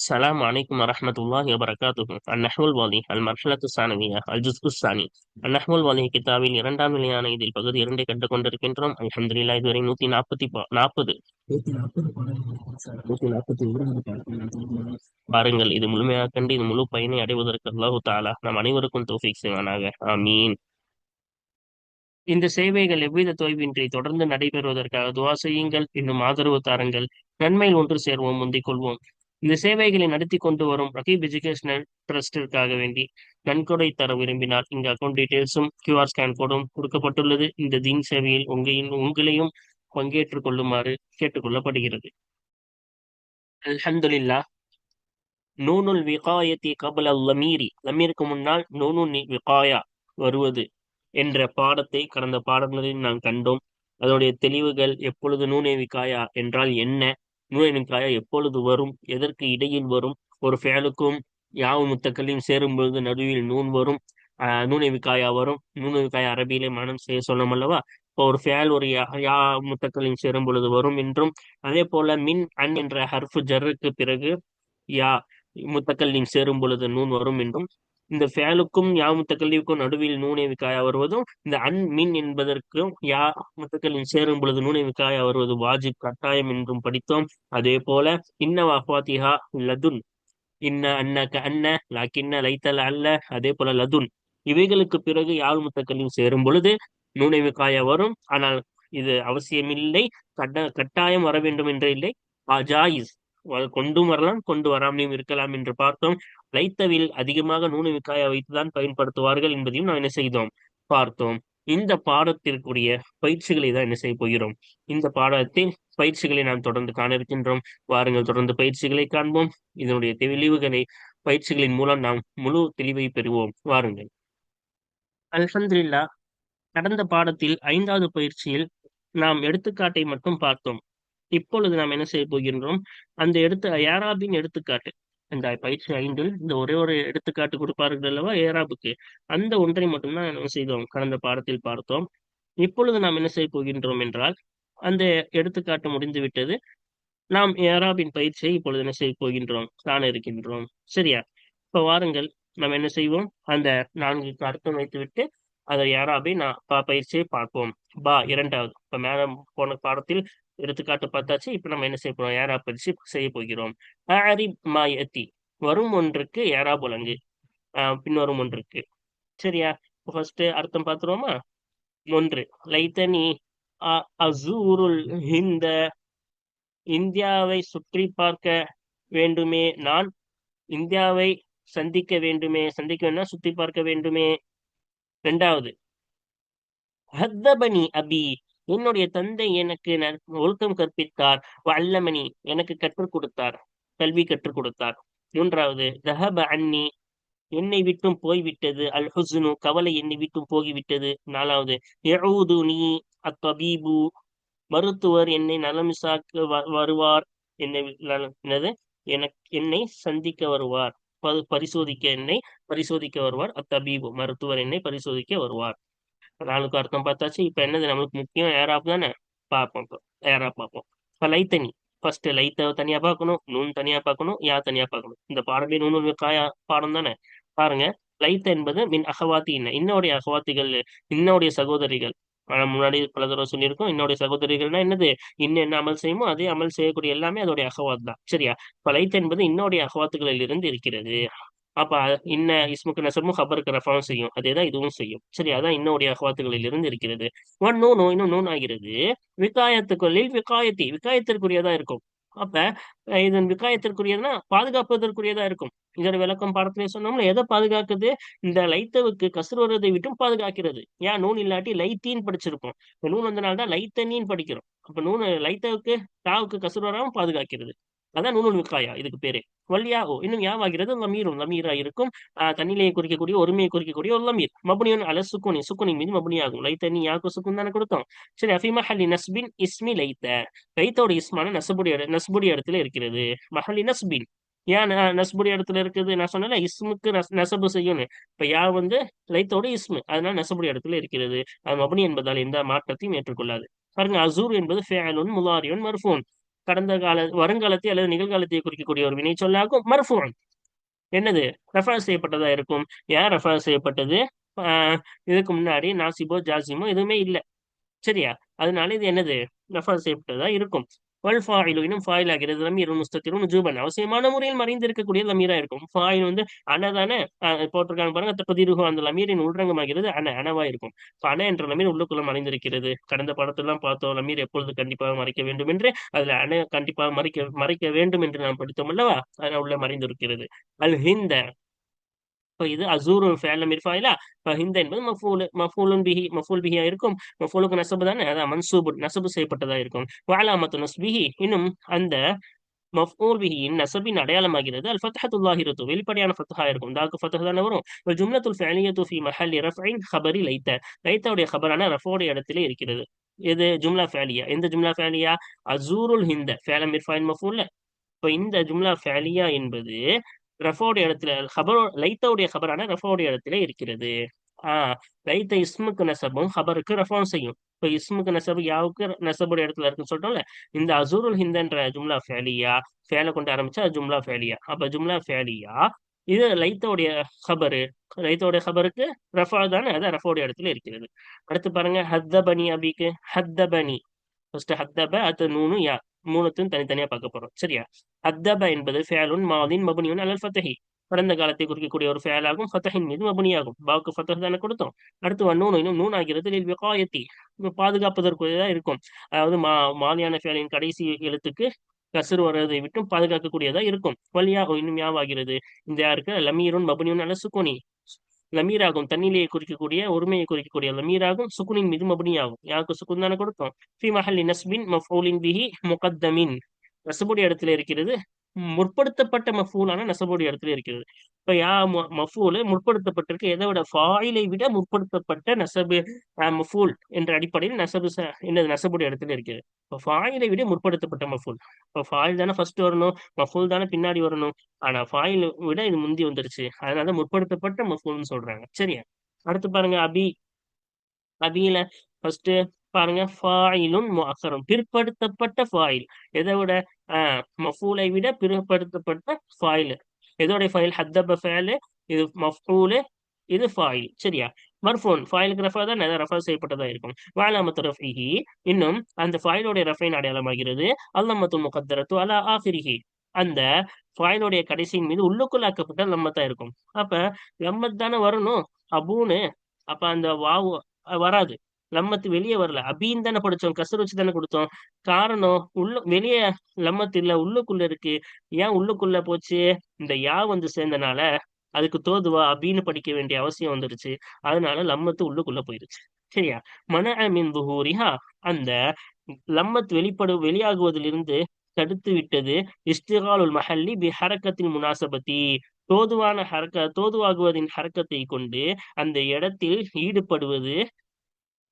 السلام عليكم ورحمة الله وبركاته النحو الواضي المرحلة الثانوية الجزء الثاني النحو الواضي கிதாபில் இரண்டாம் நிலையான இதில் பகுதி இரண்டை கற்றுக் கொண்டிருக்கின்றோம் அல்ஹம்துலில்லாஹ் இதுவரை நூத்தி நாற்பத்தி நாற்பது நூத்தி நாற்பத்தி பாருங்கள் இது முழுமையாக கண்டு இது முழு பயனை அடைவதற்கு அல்லாஹு தாலா நம் அனைவருக்கும் தோஃபிக் செய்வானாக ஆமீன் இந்த சேவைகள் எவ்வித தொய்வின்றி தொடர்ந்து நடைபெறுவதற்காக துவா செய்யுங்கள் இன்னும் ஆதரவு தாருங்கள் நன்மையில் ஒன்று சேர்வோம் முந்திக் கொள்வோம் இந்த சேவைகளை நடத்தி கொண்டு வரும் ரகீப் எஜுகேஷனல் ட்ரஸ்டிற்காக வேண்டி நன்கொடை தர விரும்பினால் இங்கு அக்கௌண்ட் டீடைல்ஸும் கியூஆர் ஸ்கேன் கோடும் கொடுக்கப்பட்டுள்ளது. இந்த தீன் சேவையில் உங்களின் உங்களையும் பங்கேற்றுக் கொள்ளுமாறு கேட்டுக்கொள்ளப்படுகிறது. அல்ஹம்துலில்லா. நூனுல் விகாயத்தி கபல் லமீரி. லமீருக்கு முன்னால் நூனு விகாயா வருவது என்ற பாடத்தை கடந்த பாடங்களில் நாம் கண்டோம். அதனுடைய தெளிவுகள் எப்பொழுது நூனே விகாயா என்றால் என்ன? நூனே காயா எப்பொழுது வரும்? எதற்கு இடையில் வரும்? ஒரு ஃபேலுக்கும் யாவும் முத்தக்கல்லையும் சேரும் பொழுது நடுவில் நூன் வரும். நூனே விகாயா வரும். நூனு விகாயா அரபியிலே மனம் செய்ய சொல்லும் அல்லவா? இப்போ ஒரு ஃபேல் ஒரு யா முத்தக்கல்லையும் சேரும் பொழுது வரும் என்றும் அதே போல மின் அன் என்ற ஹர்ஃபு ஜர்ருக்கு பிறகு யா முத்தக்கல்லின் சேரும் பொழுது நூன் வரும் என்றும் இந்த ஃபேலுக்கும் யா முத்தக்கல்லிவுக்கும் நடுவில் நூனை விக்காயா வருவதும் இந்த அன் மின் என்பதற்கும் யா முத்தக்கல்லின் சேரும் பொழுது நூனை விக்காயா வருவது வாஜிப் கட்டாயம் என்றும் படித்தோம். அதே போல இன்ன வாஃபாத்திஹா லதுன். இன்ன அன்ன க அன்ன லாக்கின்ன லைத்தல் அல்ல. அதே போல லதுன். இவைகளுக்கு பிறகு யாழ் முத்தக்கல்லின் சேரும் பொழுது நூனை விக்காயா வரும் ஆனால் இது அவசியமில்லை. கட்ட கட்டாயம் வர வேண்டும் என்று இல்லை. அஜாயிஸ். கொண்டும் வரலாம் கொண்டு வராமலையும் இருக்கலாம் என்று பார்த்தோம். லைத்தவில் அதிகமாக நூனு விக்காய வைத்துதான் பயன்படுத்துவார்கள் என்பதையும் நாம் என்ன செய்தோம்? பார்த்தோம். இந்த பாடத்திற்குரிய பயிற்சிகளை தான் என்ன செய்ய போகிறோம்? இந்த பாடத்தில் பயிற்சிகளை நாம் தொடர்ந்து காண இருக்கின்றோம். வாருங்கள் தொடர்ந்து பயிற்சிகளை காண்போம். இதனுடைய தெளிவுகளை பயிற்சிகளின் மூலம் நாம் முழு தெளிவை பெறுவோம். வாருங்கள். அல்ஹந்தில்லா கடந்த பாடத்தில் ஐந்தாவது பயிற்சியில் நாம் எடுத்துக்காட்டை மட்டும் பார்த்தோம். இப்பொழுது நாம் என்ன செய்ய போகின்றோம்? அந்த எடுத்து யாராபின் எடுத்துக்காட்டு? இந்த பயிற்சி ஐந்தில் இந்த ஒரே ஒரு எடுத்துக்காட்டு கொடுப்பார்கள் அல்லவா? ஏராபுக்கு அந்த ஒன்றை மட்டும்தான் என்ன செய்தோம்? கடந்த பாடத்தில் பார்த்தோம். இப்பொழுது நாம் என்ன செய்ய போகின்றோம் என்றால் அந்த எடுத்துக்காட்டு முடிந்து விட்டது நாம் ஏராபின் பயிற்சியை இப்பொழுது என்ன செய்ய போகின்றோம்? காண இருக்கின்றோம். சரியா? இப்ப வாருங்கள். நாம் என்ன செய்வோம்? அந்த நான்கு அர்த்தம் வைத்துவிட்டு அதை யாராபை நான் பயிற்சியை பார்ப்போம். பா இரண்டாவது. இப்ப மேல போன பாடத்தில் எடுத்துக்காட்டு பார்த்தாச்சு. இப்ப நம்ம என்ன செய்ய போறோம்? ஏரா பரிசு செய்ய போகிறோம். ஆரிப் மாயத்தி. வரும் ஒன்றுக்கு ஏரா புலங்கு ஆஹ் பின்வரும் ஒன்றுக்கு. சரியா? ஃபர்ஸ்ட் அர்த்தம் பார்த்துருவோமா ஒன்று. லைத்தனி அசூருல் ஹிந்த. இந்தியாவை சுற்றி பார்க்க வேண்டுமே நான். இந்தியாவை சந்திக்க வேண்டுமே. சந்திக்க வேண்டாம் சுத்தி பார்க்க வேண்டுமே. ரெண்டாவது. ஹத்தபனி அபி. என்னுடைய தந்தை எனக்கு ஒழுக்கம் கற்பித்தார். வல்லமணி எனக்கு கற்றுக் கொடுத்தார். கல்வி கற்றுக் கொடுத்தார். மூன்றாவது தஹப அன்னி என்னை விட்டும் போய்விட்டது. அல் ஹுசுனு கவலை என்னை விட்டும் போகிவிட்டது. நாலாவது எழூது நீ அத்தபீபு மருத்துவர் என்னை நலமிசாக்க வருவார். என்னை என்னது? எனக்கு என்னை சந்திக்க வருவார். பரிசோதிக்க என்னை பரிசோதிக்க வருவார். அத்தபீபு மருத்துவர் என்னை பரிசோதிக்க வருவார். நாளுக்கு அர்த்தம் பார்த்தாச்சு. இப்போ என்னது? நம்மளுக்கு முக்கியம் ஏராப் தானே? பார்ப்போம் இப்போ. ஏராப் பார்ப்போம். இப்ப லைத்தனி ஃபர்ஸ்ட் லைத்த தனியா பார்க்கணும். நூன் தனியா பார்க்கணும். யா தனியா பார்க்கணும். இந்த பாடமே நூனு காயா பாடம் தானே? பாருங்க. லைத் என்பது மின் அகவாத்தி இன்ன இன்னோடைய அகவாத்திகள் இன்னோடைய சகோதரிகள். முன்னாடி பல தடவை சொல்லியிருக்கோம். என்னுடைய சகோதரிகள்னா என்னது? இன்னும் என்ன அமல் செய்யுமோ அதே அமல் செய்யக்கூடிய எல்லாமே அதோடைய அகவாத் தான். சரியா? பலைத் லைத் என்பது இன்னோடைய அகவாத்துகளில் இருந்து இருக்கிறது. அப்ப இன்ன இஸ்முக்கு நசர்மும் ஹபருக்கு ரஃபாவும் செய்யும். அதேதான் இதுவும் செய்யும். சரி அதான் இன்னுடைய அகவாத்துகளில் இருந்து இருக்கிறது. ஒன் நோ நோ இன்னும் நூன் ஆகிறது. விகாயத்துக்குள்ளில் விகாயத்தி விகாயத்திற்குரியதா இருக்கும். அப்ப இதன் விகாயத்திற்குரியதுன்னா பாதுகாப்பதற்குரியதா இருக்கும். இதோட விளக்கம் பாடத்திலே சொன்னோம்னா எதை பாதுகாக்குது? இந்த லைத்தவுக்கு கசுர் விட்டும் பாதுகாக்கிறது. ஏன்? நூன் இல்லாட்டி லைத்தின்னு படிச்சிருப்போம். இப்ப நூன் வந்தனால தான் லைத்தனின்னு படிக்கிறோம். அப்ப நூன் லைத்தவுக்கு தாவுக்கு கசுர் வராமல் பாதுகாக்கிறது. அதான் நூனு விக்காயா இதுக்கு பேரு. வல்லியா இன்னும் யாவாகிறது? லமீரும் லமீரா இருக்கும். தண்ணிலையை குறிக்கக்கூடிய ஒருமையை குறிக்கக்கூடிய ஒரு லமீர். மபுனியன் அல சுக்குனி. சுக்குனி மீது மபுனியாகும். லைத்தனி யாக்கு சுக்குன் தானே கொடுத்தோம் சரி அஃபிமா ஹலி நஸ்பின் இஸ்மி லைத்த. லைத்தோட இஸ்மான நசபுடைய நஸ்புடைய இடத்துல இருக்கிறது. மஹலி நஸ்பின். ஏன் நஸ்புடைய இடத்துல இருக்குது? நான் சொன்னல இஸ்முக்கு நசபு செய்யணும் இப்ப யா வந்து லைத்தோட இஸ்மு. அதனால நசபுடைய இடத்துல இருக்கிறது. அது மபுனி என்பதால் எந்த மாற்றத்தையும் ஏற்றுக்கொள்ளாது. பாருங்க அசூர் என்பது ஃபேலுன் முலாரியோன் மர்ஃபோன். கடந்த கால வருங்காலத்தை அல்லது நிகழ்காலத்தை குறிக்கக்கூடிய ஒரு வினை சொல்லாகும். மர்ஃபூன். என்னது? ரெஃபர் செய்யப்பட்டதா இருக்கும். ஏன் ரெஃபர் செய்யப்பட்டது? ஆஹ் இதுக்கு முன்னாடி நாசிபோ ஜாசிமோ எதுவுமே இல்லை. சரியா? அதனால இது என்னது? ரெஃபர் செய்யப்பட்டதா இருக்கும். வல் ஃபாயிலு இன்னும் ஃபாயில் ஆகிறது லமீர் முஸ்தத்திரும் ஜூபன். அவசியமான முறையில் மறைந்திருக்கக்கூடிய லமீரா இருக்கும். ஃபாயில் வந்து அனதானே போட்டிருக்காங்க பாருங்க தப்பதிருகும் அந்த லமீரின் உள்ரங்கமாகிறது அன அனவா இருக்கும். அன என்ற லமீர் உள்ளுக்குள்ள மறைந்திருக்கிறது. கடந்த படத்தெல்லாம் பார்த்தோம் லமீர் எப்பொழுது கண்டிப்பாக மறைக்க வேண்டும் என்று அதுல அன கண்டிப்பாக மறைக்க மறைக்க வேண்டும் என்று நாம் படித்தோம் அல்லவா? அதனால உள்ள மறைந்திருக்கிறது. அல் ஹிந்த இது அசூர் ஃபேலம் இருப்பா இல்ல ஹிந்த என்பது மஃபூல் மஃபூலுன் பிஹி மஃபூல் பிஹியா இருக்கும். மஃபூலுக்கு நசபு தானே? அதான் மன்சூபு நசபு செய்யப்பட்டதா இருக்கும். வாலாமத்து நஸ்பிஹி இன்னும் அந்த மஃபூல் பிஹியின் நசபின் அடையாளமாகிறது. அல் ஃபத்ஹத்துல்லாஹிரத்து வெளிப்படையான ஃபத்ஹா இருக்கும். தாக்கு ஃபத்ஹா தானே வரும். ஒரு ஜும்லத்துல் ஃபேலியத்து ஃபி மஹல்லி ரஃபைன் ஹபரி லைத்த. லைத்தாவுடைய ஹபரான ரஃபோடைய இடத்திலே இருக்கிறது. எது? ஜும்லா ஃபேலியா. எந்த ஜும்லா ஃபேலியா? அசூருல் ஹிந்த ஃபேலம் இர்ஃபாயின் மஃபூல்ல இப்போ இந்த ஜும்லா ஃபேலியா என்பது ரஃபோடைய இடத்துல ஹபரோ லைத்தாவுடைய ஹபரான ரஃபோடைய இடத்துல இருக்கிறது. ஆஹ் லைத்த இஸ்முக்கு நெசபும் ஹபருக்கு ரஃபோன் செய்யும். இப்போ இஸ்முக்கு நெசபு யாவுக்கு நெசபுடைய இடத்துல இருக்குன்னு சொல்லிட்டோம்ல இந்த அசூருல் ஹிந்தன்ற ஜும்லா ஃபேலியா ஃபேலை கொண்டு ஆரம்பிச்சா ஜும்லா ஃபேலியா. அப்ப ஜும்லா ஃபேலியா இது லைத்தோடைய ஹபரு. லைத்தோடைய ஹபருக்கு ரஃபா தானே அதான் ரஃபோடைய இடத்துல இருக்கிறது. அடுத்து பாருங்க ஹத்தபனி அபிக்கு ஹத்தபனி. ஃபர்ஸ்ட் ஹத்தப அத்த நூனு யா. மூணுத்தையும் தனித்தனியா பார்க்க போறோம். சரியா? ஹத்தப என்பது ஃபேலுன் மாதின் மபுனியுன் அலல் ஃபத்தஹி கடந்த காலத்தை குறிக்கக்கூடிய ஒரு ஃபேலாகும் ஃபத்தஹின் மீது மபுனியாகும். பாவுக்கு ஃபத்தஹ் தானே கொடுத்தோம். அடுத்து வன்னூன் இன்னும் நூன் ஆகிறது லில் விகாயத்தி. பாதுகாப்பதற்குரியதா இருக்கும். அதாவது மா மாலியான ஃபேலின் கடைசி எழுத்துக்கு கசுர் வர்றதை விட்டும் பாதுகாக்கக்கூடியதா இருக்கும். வலியா இன்னும் யாவாகிறது? இந்த யாருக்கு? லமீருன் மபுனியுன் அல சுக்குனி லமீராகும். தண்ணிலேயே குறிக்கக்கூடிய ஒருமையை குறிக்கக்கூடிய லமீராகும். சுக்குனின் மீது மபுனியாகும். யாருக்கு சுக்குன் தானே கொடுத்தோம்? ஃபி மஹல்லி நஸ்பின் மஃபூலின் பிஹி முகத்தமின். நசுபுடைய இடத்துல இருக்கிறது. முற்படுத்தப்பட்ட மஃபூலான நசபுடைய இடத்துல இருக்கிறது. இப்ப யா மஃபூல் முற்படுத்தப்பட்டிருக்கு. எதை விட? ஃபாயிலை விட முற்படுத்தப்பட்ட நசபு மஃபூல் என்ற அடிப்படையில் நசபு என்னது? நசபுடைய இடத்துல இருக்கிறது. இப்போ ஃபாயிலை விட முற்படுத்தப்பட்ட மஃபூல். இப்போ ஃபாயில் தானே ஃபர்ஸ்ட் வரணும் மஃபூல் தானே பின்னாடி வரணும். ஆனா ஃபாயில் விட இது முந்தி வந்துருச்சு. அதனால முற்படுத்தப்பட்ட மஃபூல்னு சொல்றாங்க. சரியா? அடுத்து பாருங்க அபி. அபியில ஃபர்ஸ்ட் பாருங்க ஃபாயிலும் முஅக்கரும் பிற்படுத்தப்பட்ட ஃபாயில் எதை விட? மஃபூலை விட பிற்படுத்தப்பட்ட ஃபாயில் எதோட ஃபைல் ஹத்தப ஃபேலு இது மஃபூலு இது ஃபாயில் சரியா? மர்ஃபோன். ஃபாயிலுக்கு ரஃபா தான் ரஃபா செய்யப்பட்டதா இருக்கும். வாலாமத்து ரஃபிஹி. இன்னும் அந்த ஃபாயிலோடைய ரஃபைன் அடையாளமாகிறது. அல்லம்மத்து முகத்தரத்து அலா ஆஃபிரிஹி அந்த ஃபாயிலோடைய கடைசியின் மீது உள்ளுக்குள்ளாக்கப்பட்ட லம்மத்தா இருக்கும். அப்ப லம்மத் தானே வரணும்? அபூன்னு அப்ப அந்த வாவு வராது. லம்மத்து வெளியே வரல. அபின்னு தானே படிச்சோம். கசர் வச்சு தானே கொடுத்தோம். காரணம் உள்ள வெளியே லம்மத்து இல்ல உள்ளுக்குள்ள இருக்கு. ஏன் உள்ளுக்குள்ள போச்சு? இந்த யா வந்து சேர்ந்தனால அதுக்கு தோதுவா அபின்னு படிக்க வேண்டிய அவசியம் வந்துருச்சு. அதனால லம்மத்து உள்ளுக்குள்ள போயிருச்சு. சரியா? மன அமீன் துஹூரிஹா அந்த லம்மத் வெளிப்படு வெளியாகுவதிலிருந்து தடுத்து விட்டது இஸ்திகாலுல் மஹல்லி பி ஹரக்கத்தின் முனாசபத்தி. தோதுவான ஹரக்க தோதுவாகுவதின் ஹரக்கத்தை கொண்டு அந்த இடத்தில் ஈடுபடுவது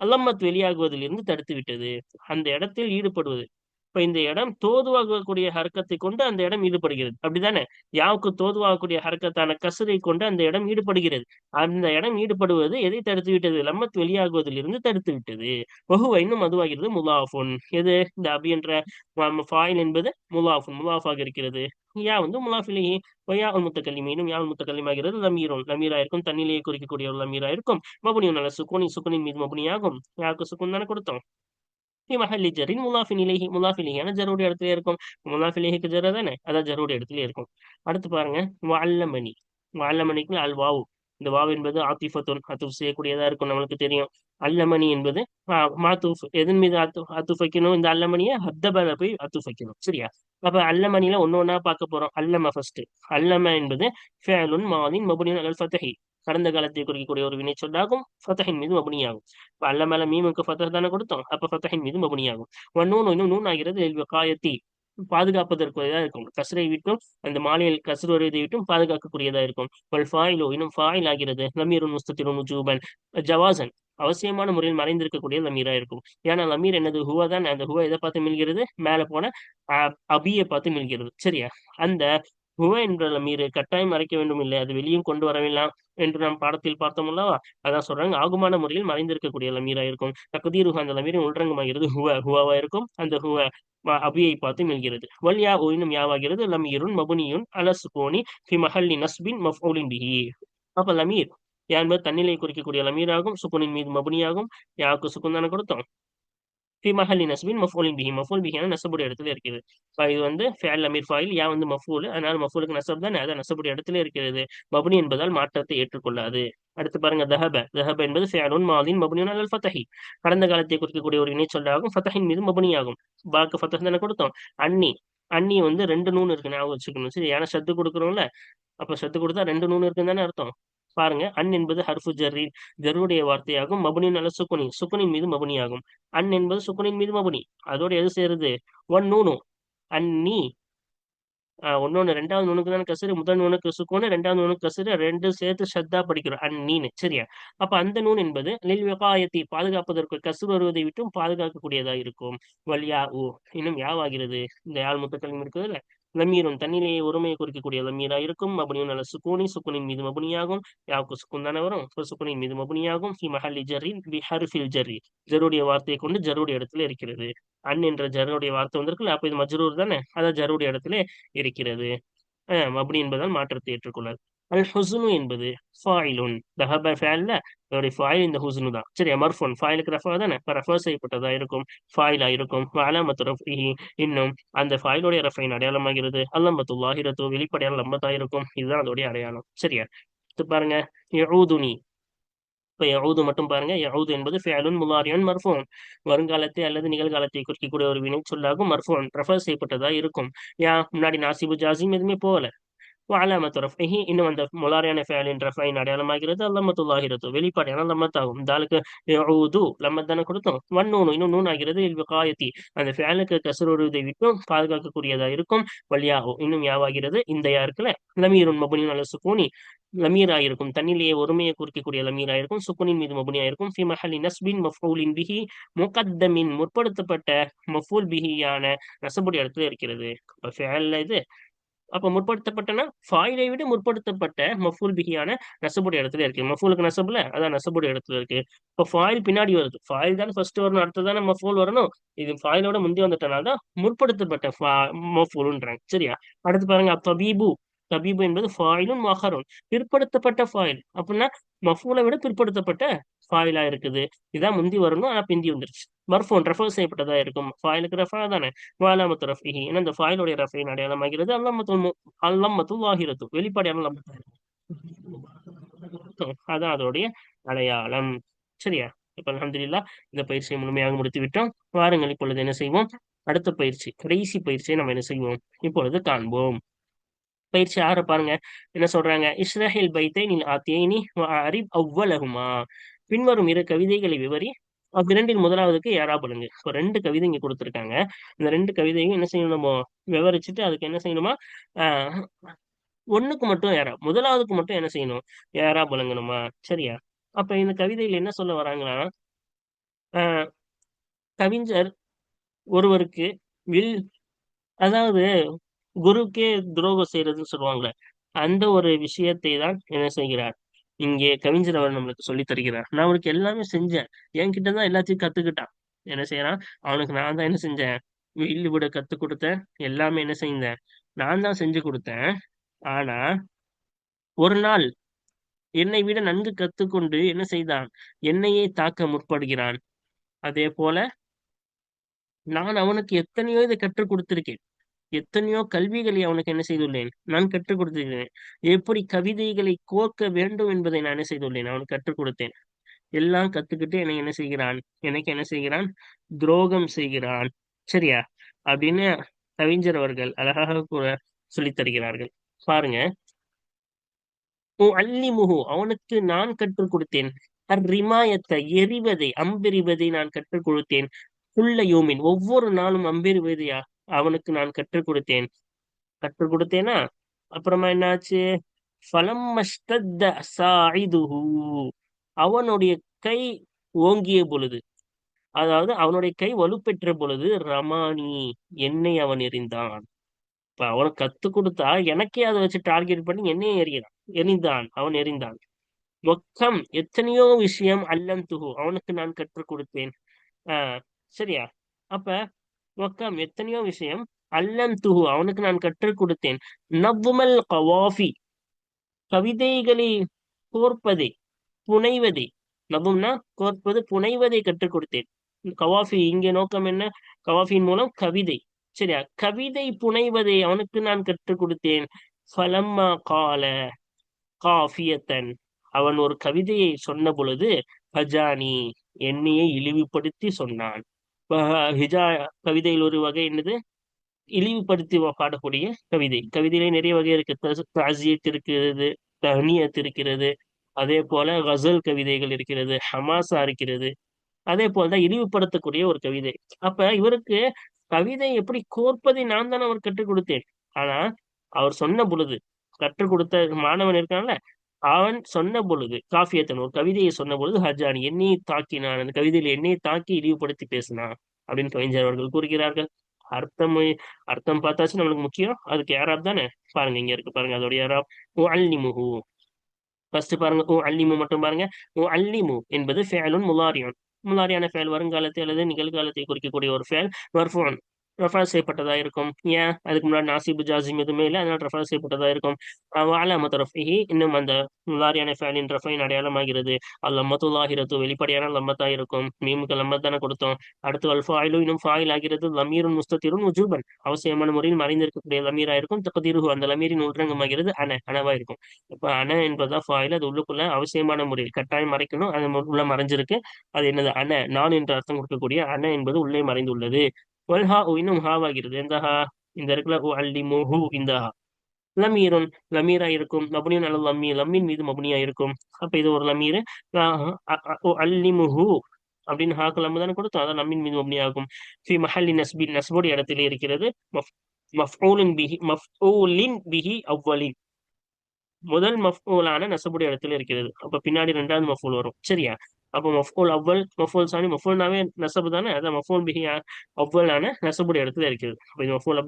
அல்லம்மத் வெளியாகுவதிலிருந்து தடுத்து விட்டது அந்த இடத்தில் ஈடுபடுவது. இப்ப இந்த இடம் தோதுவாகக்கூடிய ஹரக்கத்தை கொண்டு அந்த இடம் ஈடுபடுகிறது. அப்படிதானே யாவுக்கு தோதுவாகக்கூடிய ஹரக்கத்தான கசரை கொண்டு அந்த இடம் ஈடுபடுகிறது. அந்த இடம் ஈடுபடுவது எதை தடுத்து விட்டது லம்மத் வெளியாகுவதிலிருந்து தடுத்து விட்டது வகுவ இன்னும் அதுவாகிறது முலாஃபுன். எது? இந்த அபி என்ற ஃபாயில் என்பது முலாஃபுன். முலாஃபாக இருக்கிறது. யா வந்து முலாஃபிலேயே ஒய்யா உல் முத்தக்கல்லிமீனும் யா உல் முத்தக்கல்லிமாகிறது லமீரும் லமீரா இருக்கும் தண்ணிலேயே குறிக்கக்கூடிய ஒரு லமீரா இருக்கும் மபுனியும் நல்ல சுக்குனி சுக்குனின் மீது மபுனியாகும் யாருக்கு சுக்குன் தானே கொடுத்தோம்? மஹல்லி ஜரின் முலாஃபின் இலேஹி ஜருடைய இடத்துல இருக்கும். முலாஃபிலேஹிக்கு ஜர தானே? அதான் ஜருடைய இடத்துல இருக்கும். அடுத்து பாருங்க வல்லமணி. அல் அல்வாவு இந்த வாவ் என்பது ஆத்திஃபத்துன் அத்துப் செய்யக்கூடியதா இருக்கும் நம்மளுக்கு தெரியும். அல்லமணி என்பது மாத்துஃப் எதன் மீது அத்து அத்து வைக்கணும் இந்த அல்லமணியை ஹத்தபல போய் அத்து வைக்கணும் சரியா? அப்ப அல்லமணியில ஒன்னு ஒன்னா பார்க்க போறோம். அல்லம ஃபர்ஸ்ட் அல்லம என்பது ஃபேலுன் மாதின் மபுனின் அல் ஃபத்தஹி கடந்த காலத்தை குறிக்கக்கூடிய ஒரு வினை சொல்லாகும். ஃபத்தஹின் மீது மபுனியாகும். இப்ப அல்லமல மீமுக்கு ஃபத்தஹ் தானே கொடுத்தோம். அப்ப ஃபத்தஹின் மீது மபுனியாகும். ஒன்னொன்னு இன்னும் நூன் ஆகிறது காயத்தி. பாதுகாப்பதற்குரியதா இருக்கும். கசரை விட்டும் அந்த மாலையில் கசர் வருவதை விட்டும் பாதுகாக்கக்கூடியதா இருக்கும். ஃபாயிலோ இன்னும் ஃபாயில் ஆகிறது. நமீருன் முஸ்தத்திரும் ஜூபன் ஜவாசன். அவசியமான முறையில் மறைந்திருக்கக்கூடிய லமீரா இருக்கும். ஏன்னா லமீர் என்னது? ஹுவா தான். அந்த ஹுவா எதை பார்த்து மில்கிறது? மேல போன அபியை பார்த்து மில்கிறது. சரியா? அந்த ஹுவ என்ற லமீர் கட்டாயம் மறைக்க வேண்டும் இல்லை. அது வெளியும் கொண்டு வரவேலாம் என்று நாம் பாடத்தில் பார்த்தோம் அல்லவா? அதான் சொல்றாங்க ஆகுமான முறையில் மறைந்திருக்கக்கூடிய லமீரா இருக்கும். தகுதீருக அந்த லமீரின் உள்ரங்கமாகிறது ஹுவ ஹுவாவா இருக்கும். அந்த ஹுவ அபியை பார்த்து மில்கிறது. வல் யா யாவாகிறது? லமீருன் மபுனியுன் அலசு சுகோனி ஃபி மஹல்லி நஸ்பின் மஃஊலின் பிஹி. அப்ப லமீர் யா என்பது தன்னிலை குறிக்கக்கூடிய லமீராகும் சுக்குனின் மீது மபுனியாகும் யாவுக்கு சுக்குன் தானே கொடுத்தோம். ஃபி மஹலி நஸ்பின் மஃபூலின் பிஹி. மஃபூல் பிஹியான நசபுடைய இடத்துல இருக்குது இது வந்து ஃபேல் அமீர் ஃபாயில் யா வந்து மஃபூல். அதனால மஃபூலுக்கு நசப் தானே? அதான் நசபுடைய இடத்துல இருக்கிறது. மபுனி என்பதால் மாற்றத்தை ஏற்றுக்கொள்ளாது. அடுத்து பாருங்க தஹப. தஹப என்பது ஃபேலுன் மாதின் மபுனியுன் அல் ஃபதஹி. கடந்த காலத்தை குறிக்கக்கூடிய ஒரு இணை சொல்லாகும் ஃபதஹின் மீது மபுனியாகும். பாக்கு ஃபதஹ் தானே கொடுத்தோம். அன்னி. அன்னி வந்து ரெண்டு நூன் இருக்கு ஞாபகம் வச்சுக்கணும். சரி ஏன்னா சத்து கொடுக்குறோம்ல? அப்ப சத்து கொடுத்தா ரெண்டு நூன் இருக்குன்னு தானே அர்த்தம்? பாருங்க அன் என்பது ஹர்ஃபு ஜர்ரி ஜருடைய வார்த்தையாகும். மபுனின் அல்ல சுக்குனி சுக்குனின் மீது மபுனியாகும். அன் என்பது சுக்குனின் மீது மபுனி. அதோட எது சேருது? ஒன் நூனு. அன்னி ஆஹ் ஒன்னொன்னு ரெண்டாவது நூனுக்கு தானே கசுரு முதல் நூனுக்கு சுக்குனு ரெண்டாவது நூனுக்கு கசுரு ரெண்டு சேர்த்து ஷத்தா படிக்கிறோம். அந்நீனு சரியா? அப்ப அந்த நூன் என்பது லில் விகாயத்தை பாதுகாப்பதற்கு கசு வருவதை விட்டும் பாதுகாக்கக்கூடியதா இருக்கும். வலியா ஊ இன்னும் யாவாகிறது? இந்த யாழ் முத்தக்கல்வி இருக்குதுல்ல லமீரும் தண்ணிலேயே ஒருமையை குறிக்கக்கூடிய லமீரா இருக்கும். மபுனியும் நல்ல சுக்கூனி சுக்குனின் மீது மபுனியாகும். யாவுக்கு சுக்குன் தானே வரும் சுக்குனின் மீது மபுனியாகும். ஃபி மஹல்லி ஜர்ரி பி ஹர்ஃபில் ஜர்ரி. ஜருடைய வார்த்தையை கொண்டு ஜருடைய இடத்துல இருக்கிறது. அன் என்ற ஜருடைய வார்த்தை வந்திருக்குல்ல அப்ப இது மஜ்ரூர் தானே? அதான் ஜருடைய இடத்துல இருக்கிறது. மபுனி என்பதால் மாற்றத்தை ஏற்றுக்கொள்ளார் அல் ஹுசுனு என்பது ஃபாயிலுன். தஹப ஃபேல்ல அதோடைய ஃபாயில் இந்த ஹுசுனு தான். சரி மர்ஃபுன். ஃபாயிலுக்கு ரஃபா தானே? இப்போ ரஃபா செய்யப்பட்டதா இருக்கும்? ஃபாயிலா இருக்கும். அலாமத்து ரஃபிஹி இன்னும் அந்த ஃபாயிலுடைய ரஃபைன் அடையாளமாகிறது. அல்லம்பத்துல்லாஹிரத்து வெளிப்படையான லம்பத்தா இருக்கும். இதுதான் அதோடைய அடையாளம். சரியா? பாருங்க. யஊதுனி. இப்போ யஊது மட்டும் பாருங்க. யஊது என்பது ஃபேலுன் முலாரியன் மர்ஃபோன். வருங்காலத்தை அல்லது நிகழ்காலத்தை குறிக்கக்கூடிய ஒரு வினை சொல்லாகும் மர்ஃபோன். ரெஃபர் செய்யப்பட்டதா இருக்கும். யா முன்னாடி நாசிபு ஜாசிம் எதுவுமே போகல. அலாமத்து ரஃபைஹி இன்னும் அந்த முலாரியான ஃபேலின் ரஃபைன் அடையாளமாகிறது அல்லமத்துல்லாகிறது வெளிப்பாடையான லம்மத்தாகும் தாலுக்கு ஊது லம்மத் தானே கொடுத்தோம். வன்னூனு இன்னும் நூன் ஆகிறது. காயத்தி அந்த ஃபேலுக்கு கசருவதை விட்டும் பாதுகாக்கக்கூடியதாக இருக்கும். வழியாகும் இன்னும் யாவாகிறது இந்த யா இருக்குல்ல லமீருன் மபுனின் அல்ல சுகூனி லமீராக இருக்கும் தண்ணிலேயே ஒருமையை குறிக்கக்கூடிய லமீராக இருக்கும் சுக்குனின் மீது மபுனியா இருக்கும் ஃபி மஹலி நஸ்பின் மஃபூலின் பிஹி முகத்தமின் முற்படுத்தப்பட்ட மஃபூல் பிஹியான நசபுடைய இடத்துல இருக்கிறது. இப்போ ஃபேலில் இது. அப்ப முற்படுத்தப்பட்டனா? ஃபாயிலை விட முற்படுத்தப்பட்ட மஃபூல் பிஹியான நசபுடைய இடத்துல இருக்கு. மஃபூலுக்கு நசபுல அதான் நசபுடைய இடத்துல இருக்கு. இப்போ ஃபாயில் பின்னாடி வருது. ஃபாயில் தான் ஃபர்ஸ்ட் வரணும் அடுத்ததானே மஃபூல் வரணும். இது ஃபாயிலோட முந்தி வந்துட்டனால தான் முற்படுத்தப்பட்ட மஃபூலுன்றாங்க. சரியா? அடுத்து பாருங்க தபீபு. தபீபு என்பது ஃபாயிலும் மஹரும். பிற்படுத்தப்பட்ட ஃபாயில். அப்படின்னா மஃபூலை விட பிற்படுத்தப்பட்ட ஃபாயிலா இருக்குது. இதான் முந்தி வரணும் ஆனா பிந்தி வந்துருச்சு. மர்ஃபோன் ரெஃபர் செய்யப்பட்டதா இருக்கும். ஃபாயிலுக்கு ரெஃபா தானே? வாலாமத்து ரஃபி ஏன்னா இந்த ஃபாயிலுடைய ரஃபின் அடையாளமாகிறது அல்லம்மத்து அல்லம்மத்து வாகிரத்து வெளிப்பாடு லம்மத்து அதான் அதோடைய அடையாளம். சரியா? இப்ப அலமதுல்லா இந்த பயிற்சியை முழுமையாக முடித்து விட்டோம். வாருங்கள் இப்பொழுது என்ன செய்வோம்? அடுத்த பயிற்சி கடைசி பயிற்சியை நம்ம என்ன செய்வோம்? இப்பொழுது காண்போம். பயிற்சி ஆற பாருங்க. என்ன சொல்றாங்க? இஸ்ரஹில் பைத்தை நீ ஆத்தியனி அரிப் அவ்வளகுமா? பின்வரும் இரு கவிதைகளை விவரி அவ்விரண்டில் முதலாவதுக்கு ஏறா படுங்க. இப்போ ரெண்டு கவிதை இங்க கொடுத்துருக்காங்க. இந்த ரெண்டு கவிதையும் என்ன செய்யணும்? நம்ம விவரிச்சுட்டு அதுக்கு என்ன செய்யணுமா? ஆஹ் ஒண்ணுக்கு மட்டும் ஏறா. முதலாவதுக்கு மட்டும் என்ன செய்யணும்? ஏறா பழங்கணுமா சரியா? அப்ப இந்த கவிதையில என்ன சொல்ல வராங்கன்னா ஆஹ் கவிஞர் ஒருவருக்கு வில் அதாவது குருக்கே துரோகம் செய்யறதுன்னு சொல்லுவாங்களே அந்த ஒரு விஷயத்தை தான் என்ன செய்கிறார்? இங்கே கவிஞர் அவர் நம்மளுக்கு சொல்லி தருகிறார். நான் அவனுக்கு எல்லாமே செஞ்சேன். என்கிட்ட தான் எல்லாத்தையும் கத்துக்கிட்டான். என்ன செய்யறான்? அவனுக்கு நான் தான் என்ன செஞ்சேன்? வில்லு விட கத்து கொடுத்தேன். எல்லாமே என்ன செஞ்சேன் நான் தான் செஞ்சு கொடுத்தேன். ஆனா ஒரு நாள் என்னை விட நன்கு கத்துக்கொண்டு என்ன செய்தான்? என்னையே தாக்க முற்படுகிறான். அதே போல நான் அவனுக்கு எத்தனையோ இதை கற்றுக் கொடுத்திருக்கேன். எத்தனையோ கல்விகளை அவனுக்கு என்ன செய்துள்ளேன்? நான் கற்றுக் கொடுத்திருக்கிறேன். எப்படி கவிதைகளை கோர்க்க வேண்டும் என்பதை நான் என்ன செய்துள்ளேன்? அவனுக்கு கற்றுக் கொடுத்தேன். எல்லாம் கத்துக்கிட்டு என்னை என்ன செய்கிறான்? எனக்கு என்ன செய்கிறான்? துரோகம் செய்கிறான். சரியா? அப்படின்னு கவிஞர் அவர்கள் அழகாக கூற சொல்லித் தருகிறார்கள். பாருங்க. உ அல்லி முகு அவனுக்கு நான் கற்றுக் கொடுத்தேன். அர்ரிமாயத்தை எறிவதை அம்பெறிவதை நான் கற்றுக் கொடுத்தேன். குள்ள யோமின் ஒவ்வொரு நாளும் அம்பெறிவதையா? அவனுக்கு நான் கற்றுக் கொடுத்தேன். கற்றுக் கொடுத்தேனா? அப்புறமா என்னாச்சு? ஃபலம் அவனுடைய கை ஓங்கிய பொழுது அதாவது அவனுடைய கை வலுப்பெற்ற பொழுது ரமானி என்னை அவன் எறிந்தான். இப்ப அவனுக்கு கத்து கொடுத்தா எனக்கே அதை வச்சு டார்கெட் பண்ணி என்னையே எறிகிறான். எரிந்தான் அவன் எரிந்தான் மொத்தம் எத்தனையோ விஷயம் அல்லம் துகு அவனுக்கு நான் கற்றுக் கொடுத்தேன். ஆஹ் சரியா? அப்ப மொக்கம் எத்தனையோ விஷயம். அல்லன் துகு அவனுக்கு நான் கற்றுக் கொடுத்தேன். நவ்மல் கவாஃபி கவிதைகளை கோர்ப்பதை புனைவதை. நவ்வும்னா கோர்ப்பது புனைவதை கற்றுக் கொடுத்தேன். கவாஃபி இங்கே நோக்கம் என்ன? கவாஃபியின் மூலம் கவிதை. சரியா? கவிதை புனைவதை அவனுக்கு நான் கற்றுக் கொடுத்தேன். ஃபலம்மா கால காஃபியத்தன். அவன் ஒரு கவிதையை சொன்ன பொழுது பஜானி என்னையை இழிவுபடுத்தி சொன்னான். ஹிஜா கவிதையில் ஒரு வகை என்னது? இழிவுபடுத்தி பாடக்கூடிய கவிதை. கவிதையிலே நிறைய வகை இருக்கு. தாசியத் இருக்கிறது தனியத் இருக்கிறது அதே போல கசல் கவிதைகள் இருக்கிறது ஹமாசா இருக்கிறது. அதே போலதான் இழிவுபடுத்தக்கூடிய ஒரு கவிதை. அப்ப இவருக்கு கவிதை எப்படி கோர்ப்பதை நான் தான் அவர் கற்றுக் கொடுத்தேன். ஆனா அவர் சொன்ன பொழுது கற்றுக் கொடுத்த மாணவன் இருக்கான்ல அவன் சொன்ன பொழுது காஃபியத்தன் ஒரு கவிதையை சொன்ன பொழுது ஹர்ஜான் என்னையை தாக்கினான். அந்த கவிதையில என்னையை தாக்கி இழிவுபடுத்தி பேசினான் அப்படின்னு கவிஞர் அவர்கள் கூறுகிறார்கள். அர்த்தம் அர்த்தம் பார்த்தாச்சு. நம்மளுக்கு முக்கியம். அதுக்கு யாராப் தானே? பாருங்க இங்க இருக்கு பாருங்க அதோட யாராப் ஓ அல்லிமுஹு ஃபர்ஸ்ட் பாருங்க ஓ அல்லிமு மட்டும் பாருங்க. ஓ அல்லிமு என்பது ஃபேலுன் முலாரியான். முலாரியான ஃபேல் வருங்காலத்தை அல்லது நிகழ்காலத்தை குறிக்கக்கூடிய ஒரு ஃபேல் மர்ஃபோன். ரெஃபர் செய்யப்பட்டதா இருக்கும். ஏன்? அதுக்கு முன்னாடி நாசிபு ஜாசிம் எதுவுமே இல்லை. அதனால ரெஃபர் செய்யப்பட்டதா இருக்கும். அலாமத் ரஃபிஹி இன்னும் அந்த முலாரியான ஃபேலின் ரஃபைன் அடையாளமாகிறது. அது லம்மத்துல்லாஹிரத்து வெளிப்படையான லம்மத்தா இருக்கும். மீமுக்கு லம்மத் தானே கொடுத்தோம். அடுத்து அல் ஃபாயிலும் இன்னும் ஃபாயில் ஆகிறது. லமீரும் முஸ்தத்திரும் உஜூபன். அவசியமான முறையில் மறைந்திருக்கக்கூடிய லமீரா இருக்கும். தகுதிரு அந்த லமீரின் உள்ரங்கமாகிறது. அன அனவா இருக்கும். இப்போ அன என்பதா ஃபாயில். அது உள்ளுக்குள்ள அவசியமான முறையில் கட்டாயம் மறைக்கணும். அது உள்ள மறைஞ்சிருக்கு. அது என்னது? அன நான் என்ற அர்த்தம் கொடுக்கக்கூடிய அன என்பது உள்ளே மறைந்துள்ளது. வல்ஹா இன்னும் ஹாவாகிறது எந்த ஹா இந்த இருக்குல்ல ஓ அல்லி ஹூ இந்த ஹா லமீரா இருக்கும் மபுனியன் அல்ல லம்மி லம்மின் மீது மபுனியா இருக்கும் அப்ப இது ஒரு லமீர் ஓ அல்லி முஹு அப்படின்னு ஹாக்கு லம்மு தானே கொடுத்தோம். அதான் லம்மின் மீது மபுனியா ஆகும் ஃபி மஹல்லி நஸ்பி நஸ்போடைய இடத்துல இருக்கிறது. மஃபூலின் பிஹி மஃபூலின் பிஹி அவ்வலின் முதல் மஃபூலான நசபுடைய இடத்துல இருக்கிறது. அப்ப பின்னாடி ரெண்டாவது மஃபூல் வரும். சரியா? அப்போ மஃபோல் அவ்வல் மஃபோல் சாணி மஃபோல்னாவே நெசபு தானே? அதான் மஃபோல் பிஹி அவ்வளான நசபுடைய இடத்துல இருக்கிறது. அப்போ இது மஃபோல்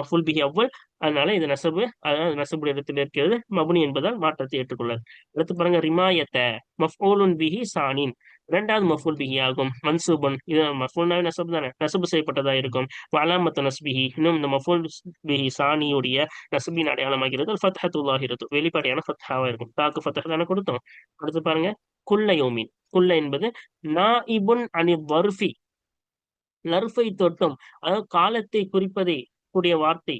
மஃபோல் பிஹி அவ்வல் அதனால இது நசபு அதனால நெசபுடைய இடத்துல இருக்கிறது. மபுனி என்பதால் மாற்றத்தை ஏற்றுக்கொள்ளாது அடுத்து பாருங்க ரிமாயத்த மஃபோலுன் பிஹி சானின். இரண்டாவது மஃபூல் பிஹி ஆகும். மன்சூபன். இது மஃபூல்னாவே நெசபு தானே? நெசபு செய்யப்பட்டதா இருக்கும். வலாமத்த நஸ்பிஹி. இன்னும் இந்த மஃபூல் பிஹி சானியுடைய நசபின் அடையாளமாகிறது. ஃபத்ஹத்துல்லாகிறது வெளிப்படையான ஃபத்ஹாவா இருக்கும். தாக்கு ஃபத்ஹ தானே கொடுத்தோம். அடுத்து பாருங்க குல்ல யோமின் குல்ல என்பது நா இபுன் அனி வர்ஃபி லர்ஃபை தொட்டும் அதாவது காலத்தை குறிப்பதை கூடிய வார்த்தை.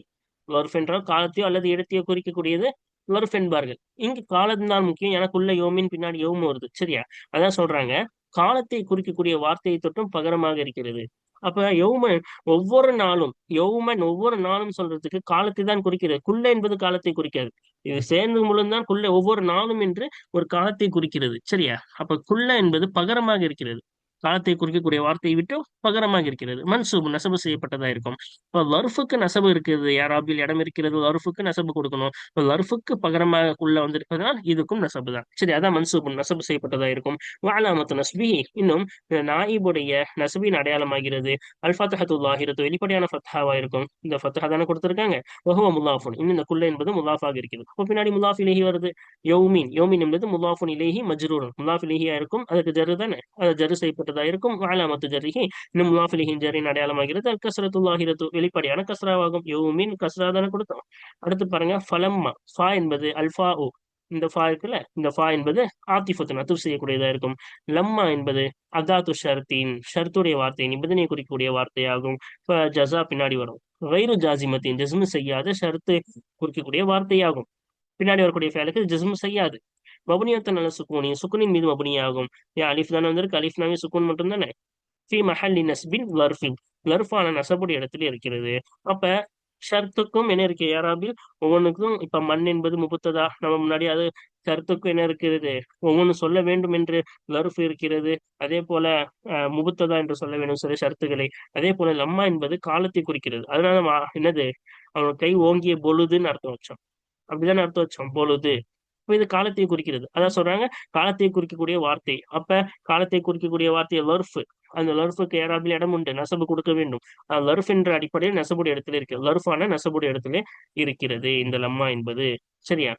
லர்ஃப் என்றால் காலத்தையோ அல்லது இடத்தையோ குறிக்கக்கூடியது லர்ஃப் என்பார்கள். இங்கு காலம் தான் முக்கியம் எனக்குள்ள யோமின் பின்னாடி யோமும் வருது சரியா? அதான் சொல்றாங்க காலத்தை குறிக்கக்கூடிய வார்த்தையை தொட்டும் பகரமாக இருக்கிறது. அப்ப யௌமன் ஒவ்வொரு நாளும் யௌமன் ஒவ்வொரு நாளும் சொல்றதுக்கு காலத்தை தான் குறிக்கிறது. குள்ள என்பது காலத்தை குறிக்காது. இது சேர்ந்து முழுந்தான் குள்ள ஒவ்வொரு நாளும் என்று ஒரு காலத்தை குறிக்கிறது. சரியா? அப்ப குள்ள என்பது பகரமாக இருக்கிறது. காலத்தை குறிக்கக்கூடிய வார்த்தையை விட்டு பகரமாக இருக்கிறது. மன்சூப் நசபு செய்யப்பட்டதா இருக்கும். இப்போ லர்ஃபுக்கு நசபு இருக்கிறது. யாராபில் இடம் இருக்கிறது? லர்ஃபுக்கு நசபு கொடுக்கணும். இப்போ லர்ஃபுக்கு பகரமாக உள்ள வந்திருப்பதனால் இதுக்கும் நசபு தான். சரி அதான் மன்சூப் நசபு செய்யப்பட்டதா இருக்கும். வாலாமத்து நஸ்பி இன்னும் நாயிபுடைய நசபின் அடையாளமாகிறது அல்ஃபத்தஹத்துல்லாஹிரத்து வெளிப்படையான ஃபத்ஹாவா இருக்கும். இந்த ஃபத்ஹா தானே கொடுத்துருக்காங்க? வஹுவ முல்லாஃபுன் இன்னும் இந்த குள்ள என்பது முல்லாஃபாக இருக்கிறது இப்போ பின்னாடி முல்லாஃப் இலேஹி வருது. யோமீன். யோமீன் என்பது முல்லாஃபுன் இலேஹி மஜ்ரூரன். முல்லாஃப் இலேஹியா இருக்கும். அதுக்கு ஜரு தானே? அது ஜரு செய்யப்பட்டதா இருக்கும். அலாமத்து ஜரிஹி. இன்னும் முலாஃபிலிஹின் ஜரின் அடையாளமாகிறது. அல் கஸ்ரத்துல்லாஹிரத்து. வெளிப்படையான கசராவாகும் யோமின் கசரா தானே கொடுத்தோம். அடுத்து பாருங்க ஃபலம்மா. ஃபா என்பது அல்ஃபா ஓ இந்த ஃபா இருக்குல்ல இந்த ஃபா என்பது ஆத்திஃபத்து நத்து செய்யக்கூடியதா இருக்கும். லம்மா என்பது அதாத்து ஷர்த்தின் ஷர்த்துடைய வார்த்தை நிபந்தனை குறிக்கக்கூடிய வார்த்தையாகும். இப்போ ஜசா பின்னாடி வரும். வைரு ஜாசிமத்தின் ஜஸ்மு செய்யாத ஷர்த்து குறிக்கக்கூடிய வார்த்தையாகும். பின்னாடி வரக்கூடிய ஃபேலுக்கு ஜஸ்மு செய்யாது. மபுனியத்தன் நல்ல சுக்குனி சுக்குனின் மீது மபுனியாகும் ஏன் அலிஃப் தானே வந்திருக்கு. அலிஃப்னாவே சுக்குன் மட்டும் தானே ஃபி மஹல்லி நஸ்பின் லர்ஃபின் லர்ஃபான நசபுடைய இடத்துல இருக்கிறது. அப்ப ஷர்த்துக்கும் என்ன இருக்கு? யாராபில் ஒவ்வொன்றுக்கும் இப்ப மண் என்பது முப்பத்ததா? நம்ம முன்னாடி அது ஷர்த்துக்கும் என்ன இருக்கிறது? ஒவ்வொன்று சொல்ல வேண்டும் என்று லர்ஃப் இருக்கிறது. அதே போல முபுத்ததா என்று சொல்ல வேண்டும் சில ஷர்த்துகளை. அதே போல லம்மா என்பது காலத்தை குறிக்கிறது. அதனால என்னது? அவனோட கை ஓங்கிய பொழுதுன்னு அர்த்தம் வச்சோம். அப்படிதானே அர்த்தம் வச்சோம்? பொழுது. இப்ப இது காலத்தை குறிக்கிறது. அதான் சொல்றாங்க காலத்தை குறிக்கக்கூடிய வார்த்தை. அப்ப காலத்தை குறிக்கக்கூடிய வார்த்தை லர்ஃப். அந்த லர்ஃபுக்கு ஏறாபில் இடம் உண்டு நெசவு கொடுக்க வேண்டும். லர்ஃப் என்ற அடிப்படையில் நெசபுடைய இடத்துல இருக்கு. லர்ஃபான நெசபுடைய இடத்துல இருக்கிறது இந்த லம்மா என்பது. சரியா?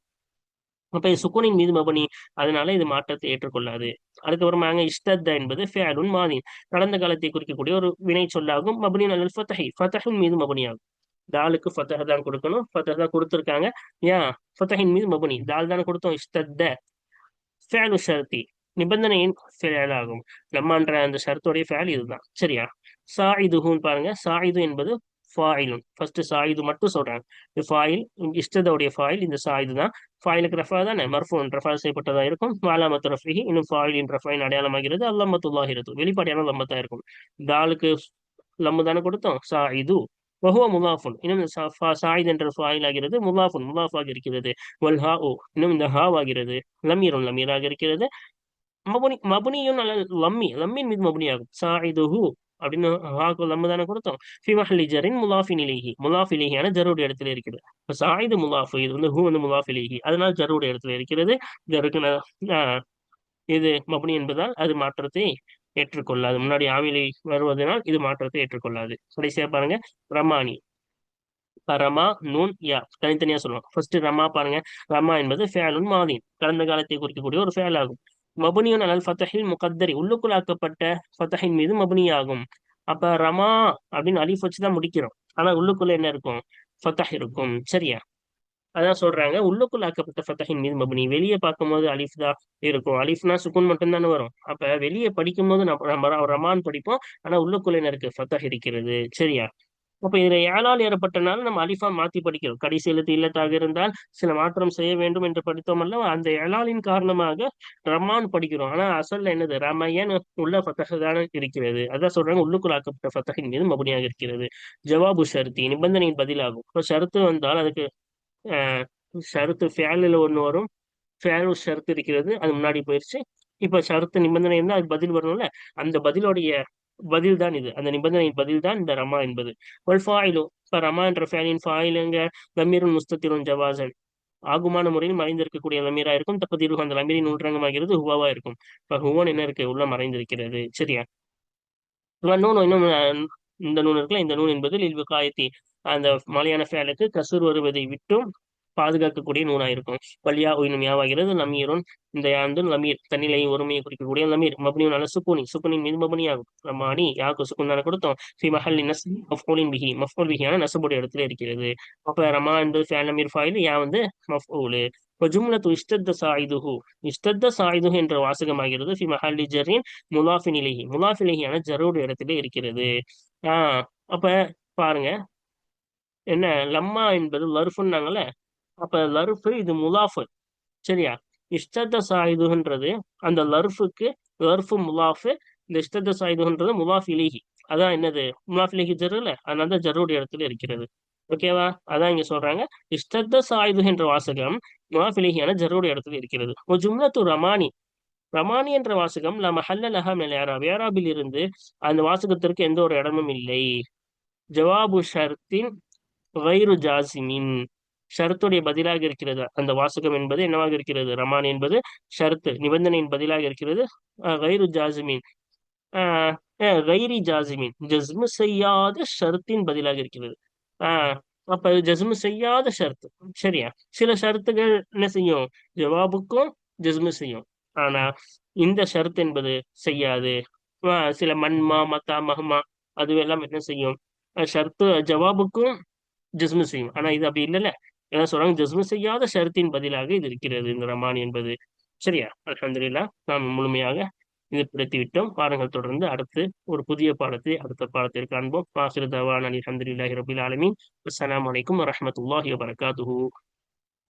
அப்ப இது சுக்குனின் மீது மபனி. அதனால இது மாற்றத்தை ஏற்றுக்கொள்ளாது. அதுக்கப்புறமாங்க இஷ்டத்த என்பது ஃபேலுன் மாதி கடந்த காலத்தை குறிக்கக்கூடிய ஒரு வினை சொல்லாகும். மபனின் அல்லல் ஃபத்தஹி ஃபத்தஹின் மீது மபனியாகும். தாலுக்கு ஃபத்தஹ தான் கொடுக்கணும். ஃபத்தஹ தான் கொடுத்துருக்காங்க. ஏன் ஃபத்தஹின் மீது மபுனி. தால் தானே கொடுத்தோம். இஷ்டத்த. ஃபேலு ஷர்த்தி. நிபந்தனையின் ஃபேல் ஆகும் நம்மன்ற அந்த ஷர்த்தோடைய ஃபேல் இதுதான். சரியா? சாயிதுஹுன்னு பாருங்க. சாயிது என்பது ஃபாயிலும் ஃபர்ஸ்ட் சாயிது மட்டும் சொல்றாங்க. ஃபாயில் இஷ்டதோடைய ஃபாயில் இந்த சாயிது தான். ஃபாயிலுக்கு ரஃபா தானே? மர்ஃபோன். ரஃபா செய்யப்பட்டதா இருக்கும். வாலாமத்து ரஃபிஹி. இன்னும் ஃபாயிலின் ரஃபாயின் அடையாளமாகிறது. அல்லம்மத்துல்லாகிறது வெளிப்பாடையான லம்மத்தா இருக்கும். தாலுக்கு லம்மு தானே கொடுத்தோம். இது வஹுவ முலாஃபுன் இன்னும் சாயித் என்ற ஃபாயில் ஆகிறது முலாஃபுன் முலாஃபாக இருக்கிறது. வல் ஹா ஓ இன்னும் இந்த ஹாவ் ஆகிறது லமீரும் லமீராக இருக்கிறது. மபுனி மபுனியும் நல்ல லம்மி லம்மின் மீது மபுனியாகும் சாயிதுஹு அப்படின்னு ஹாக்கு லம்மு தானே கொடுத்தோம். ஃபிமஹலி ஜரின் முலாஃபின் இலேஹி முலாஃப் ஜருடைய இடத்துல இருக்கிறது இப்போ சாயிது முலாஃபு இது வந்து ஹூ வந்து முலாஃப் அதனால ஜருடைய இடத்துல இருக்கிறது. ஜருக்கு இது மபுனி என்பதால் அது மாற்றத்தை ஏற்றுக்கொள்ளாது. முன்னாடி ஆமிலை வருவதனால் இது மாற்றத்தை ஏற்றுக்கொள்ளாது. கடைசியா பாருங்க ரமானி ரமா நூன் யா தனித்தனியா சொல்லுவாங்க ஃபர்ஸ்ட் ரமா பாருங்க. ரமா என்பது ஃபேலுன் மாதின். கடந்த காலத்தை குறிக்கக்கூடிய ஒரு ஃபேல் ஆகும். மபுனியுன் அல் ஃபத்தஹில் முகத்தரி. உள்ளுக்குள்ளாக்கப்பட்ட ஃபத்தஹின் மீது மபுனியாகும் அப்ப ரமா அப்படின்னு அலிஃப் வச்சுதான் முடிக்கிறோம். ஆனா உள்ளுக்குள்ள என்ன இருக்கும்? ஃபத்தஹ் இருக்கும். சரியா? அதான் சொல்றாங்க. உள்ளுக்குள் ஆக்கப்பட்ட ஃபத்தஹின் மீது மபுனி. வெளியே பார்க்கும்போது அலிஃப் தான் இருக்கும். அலிஃப்னா சுக்குன் மட்டும்தானே வரும். அப்ப வெளியே படிக்கும் போது நம்ம ரமான் படிப்போம். ஆனா உள்ளுக்குள்ள என்ன இருக்கு? ஃபத்தஹ் இருக்கிறது. சரியா? அப்ப இதுல ஏழால் ஏறப்பட்டனால நம்ம அலிஃபா மாத்தி படிக்கிறோம். கடைசி எழுத்து இல்லத்தாக இருந்தால் சில மாற்றம் செய்ய வேண்டும் என்று படித்தோம் அல்ல அந்த ஏழாலின் காரணமாக ரமான் படிக்கிறோம். ஆனா அசல்ல என்னது? ரமையன் உள்ள ஃபத்தகதான இருக்கிறது. அதான் சொல்றாங்க. உள்ளுக்குள் ஆக்கப்பட்ட ஃபத்தகின் மீது மபுனியாக இருக்கிறது. ஜவாபு ஷருத்தி நிபந்தனையின் பதிலாகும். இப்போ ஷருத்து வந்தால் அதுக்கு ஷருத்து ஃபேலில் ஒன்று வரும். ஃபேலு ஷருத்து இருக்கிறது அது முன்னாடி போயிடுச்சு இப்ப ஷருத்து நிபந்தனை இருந்தால் அது பதில் வரணும்ல அந்த பதிலோடைய பதில் தான் இது. அந்த நிபந்தனையின் பதில் தான் இந்த ரமா என்பது. ஒல் ஃபாயிலு. இப்போ ரமா என்ற ஃபேலின் ஃபாயிலுங்க லமீருன் முஸ்தத்திரும் ஜவாசன் ஆகுமான முறையில் மறைந்திருக்கக்கூடிய லமீரா இருக்கும். தப்பதிரு அந்த லமீரின் உள்ரங்கமாகிறது ஹுவாவா இருக்கும். இப்போ ஹுவான் என்ன இருக்கு? உள்ள மறைந்திருக்கிறது. சரியா? நூன் இன்னும் இந்த நூல் இருக்குல்ல? இந்த நூன் என்பது இல்வு காயத்தி அந்த மலையான ஃபேலுக்கு கசூர் வருவதை விட்டும் பாதுகாக்கக்கூடிய நூனா இருக்கும் வலியா இன்னும் யாவாகிறது? லமீரும் இந்த யாந்து லமீர். தன்னிலை ஒருமையை குறிக்கக்கூடிய லமீர். மபனியும் நல்ல சுக்குனி சுக்குனின் மீது மபனியாகும். ரமானி யாக்கு சுக்குன் தானே கொடுத்தோம்? ஃபி மஹல் மஃபூலின் பிஹி. மஃபூல் பிஹியான நசபுடைய இடத்துல இருக்கிறது. அப்ப ரமா என்பது ஃபேல் லமீர் ஃபாயில் யா வந்து மஃபூலு. ஜும்லத்து இஷ்டத்த சாயுதுஹு. இஷ்டத்த சாயுதுஹு என்ற வாசகமாகிறது ஃபி மஹல்லி ஜரின் முலாஃபின் இலகி முலாஃபிலேகியான ஜரோடு இடத்துல இருக்கிறது. ஆஹ் அப்ப பாருங்க. என்ன லம்மா என்பது லர்ஃபுன்னாங்கல்ல அப்ப லருஃபு இது முலாஃபு. சரியா? இஷ்டத்த சாயுதுன்றது அந்த லர்ஃபுக்கு லர்ஃபு முலாஃபு இந்த இஷ்டத்த சாயுதுன்றது முலாஃப் இலிஹி. அதான் என்னது? முலாஃப் இலிஹி ஜருல அதனால தான் ஜருடைய இடத்துல இருக்கிறது. ஓகேவா அதான் இங்க சொல்றாங்க. இஷ்டத்த சாயுது என்ற வாசகம் முலாஃப் இலிஹியான ஜருடைய இடத்துல இருக்கிறது. ஒரு ஜும்லத்து ரமானி. ரமானி என்ற வாசகம் நம்ம ஹல்ல லஹா மேலேரா வேராபில் இருந்து அந்த வாசகத்திற்கு எந்த ஒரு இடமும் இல்லை. ஜவாபு ஷர்த்தின் வைரு ஜாசிமின் ஷரத்துடைய பதிலாக இருக்கிறது. அந்த வாசகம் என்பது என்னவாக இருக்கிறது? ரமான் என்பது ஷரத்து நிபந்தனையின் பதிலாக இருக்கிறது. கைரு ஜாசிமின் கைரி ஜாசிமின் ஜஸ்மு செய்யாத ஷரத்தின் பதிலாக இருக்கிறது. ஆஹ் அப்ப ஜஸ்மு செய்யாத ஷரத்து. சரியா? சில ஷரத்துகள் என்ன செய்யும்? ஜவாபுக்கும் ஜஸ்மு செய்யும். ஆனா இந்த ஷரத்து என்பது செய்யாது. சில மன்மா மத்தா மஹ்மா அதுவெல்லாம் என்ன செய்யும்? ஷர்த்து ஜவாபுக்கும் ஜஸ்மு செய்யும் ஆனா இது அப்படி இல்லைல்ல. என்ன சொல்றாங்க ஜஸ்மு செய்யாத ஷரத்தின் பதிலாக இது இருக்கிறது இந்த ரமான் என்பது. சரியா? அலமதுல்லா நாம் முழுமையாக இது பிடித்து விட்டோம் பாருங்கள் தொடர்ந்து அடுத்து ஒரு புதிய பாடத்தை அடுத்த பாடத்தில் காண்போம் ஆசிர் தவான் அலி அஹமதுல்லாஹி ரபில் ஆலமின். அஸ்லாம் வலைக்கம் வரமத்துல்லாஹி வரகாத்துஹூ